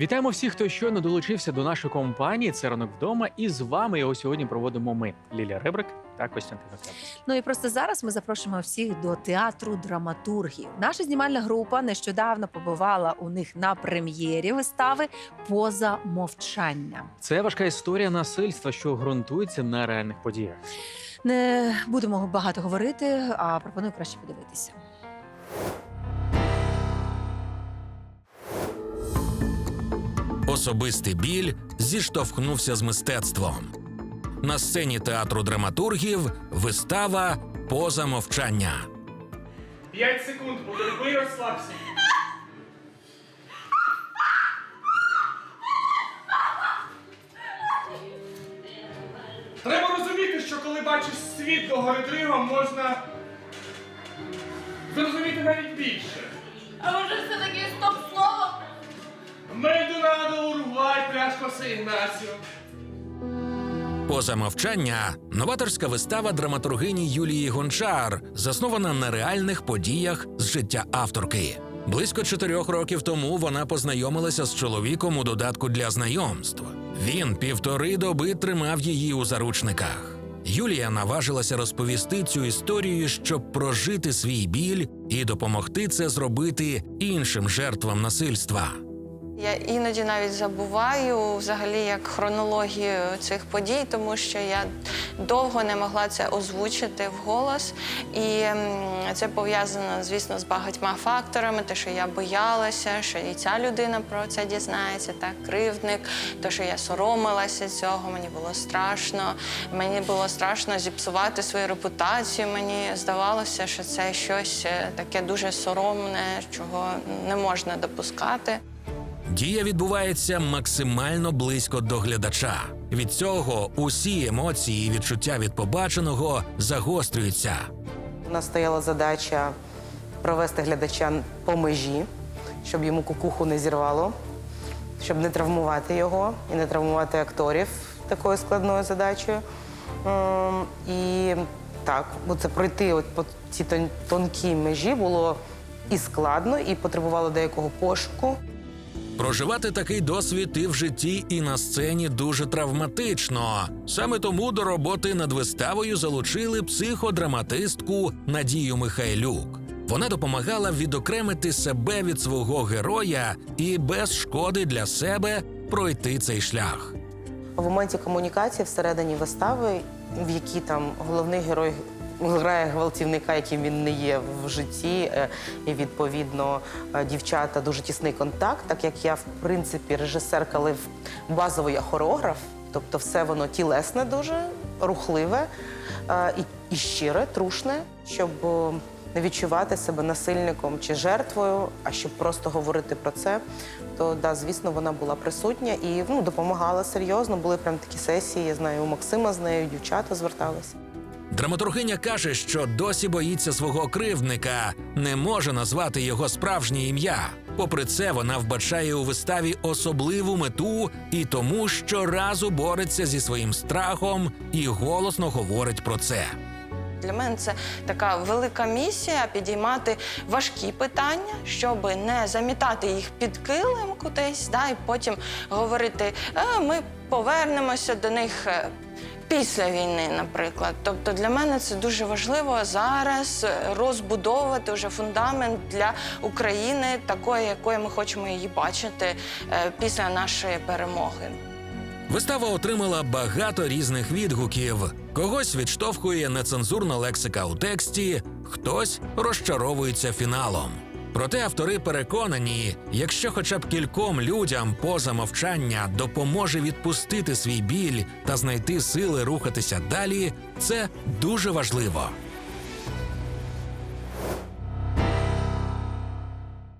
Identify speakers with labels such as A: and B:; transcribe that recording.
A: Вітаємо всіх, хто щойно долучився до нашої компанії. Це ранок вдома. І з вами його сьогодні проводимо ми, Лілія Ребрик та Костянтин Октябрьський.
B: Ну і просто зараз ми запрошуємо всіх до театру драматургів. Наша знімальна група нещодавно побувала у них на прем'єрі вистави Поза мовчання.
A: Це важка історія насильства, що ґрунтується на реальних подіях.
B: Не будемо багато говорити, а пропоную краще подивитися.
C: Особистий біль зіштовхнувся з мистецтвом. На сцені театру драматургів вистава поза мовчання.
D: П'ять секунд, потерпи розслабся. Треба розуміти, що коли бачиш світ до гори можна зрозуміти навіть більше.
E: А може
D: Ігнасіо.
C: Поза мовчання новаторська вистава драматургині Юлії Гончар, заснована на реальних подіях з життя авторки. Близько чотирьох років тому вона познайомилася з чоловіком у додатку для знайомств. Він півтори доби тримав її у заручниках. Юлія наважилася розповісти цю історію, щоб прожити свій біль і допомогти це зробити іншим жертвам насильства.
F: Я іноді навіть забуваю взагалі як хронологію цих подій, тому що я довго не могла це озвучити вголос. І це пов'язано, звісно, з багатьма факторами. Те, що я боялася, що і ця людина про це дізнається, так, кривдник, те, що я соромилася цього, мені було страшно. Мені було страшно зіпсувати свою репутацію. Мені здавалося, що це щось е, таке дуже соромне, чого не можна допускати.
C: Дія відбувається максимально близько до глядача. Від цього усі емоції і відчуття від побаченого загострюються.
G: У нас стояла задача провести глядача по межі, щоб йому кукуху не зірвало, щоб не травмувати його і не травмувати акторів такою складною задачею. Ем, І так, це пройти от по цій тон- тонкій межі було і складно, і потребувало деякого пошуку.
C: Проживати такий досвід і в житті, і на сцені дуже травматично. Саме тому до роботи над виставою залучили психодраматистку Надію Михайлюк. Вона допомагала відокремити себе від свого героя і без шкоди для себе пройти цей шлях.
G: В моменті комунікації всередині вистави, в якій там головний герой грає гвалтівника, яким він не є в житті, е, і відповідно е, дівчата дуже тісний контакт, так як я, в принципі, в- базово я хореограф, тобто все воно тілесне дуже, рухливе е, і, і щире, трушне, щоб не відчувати себе насильником чи жертвою, а щоб просто говорити про це, то да, звісно, вона була присутня і ну, допомагала серйозно. Були прям такі сесії. Я знаю, у Максима з нею дівчата зверталися.
C: Драматургиня каже, що досі боїться свого кривдника, не може назвати його справжнє ім'я. Попри це, вона вбачає у виставі особливу мету і тому щоразу бореться зі своїм страхом і голосно говорить про це.
F: Для мене це така велика місія підіймати важкі питання, щоб не замітати їх під килим кудись, да, і потім говорити, «Е, ми повернемося до них. Після війни, наприклад, тобто для мене це дуже важливо зараз розбудовувати вже фундамент для України, такої, якою ми хочемо її бачити е, після нашої перемоги.
C: Вистава отримала багато різних відгуків. Когось відштовхує нецензурна лексика у тексті, хтось розчаровується фіналом. Проте автори переконані, якщо хоча б кільком людям поза мовчання допоможе відпустити свій біль та знайти сили рухатися далі, це дуже важливо.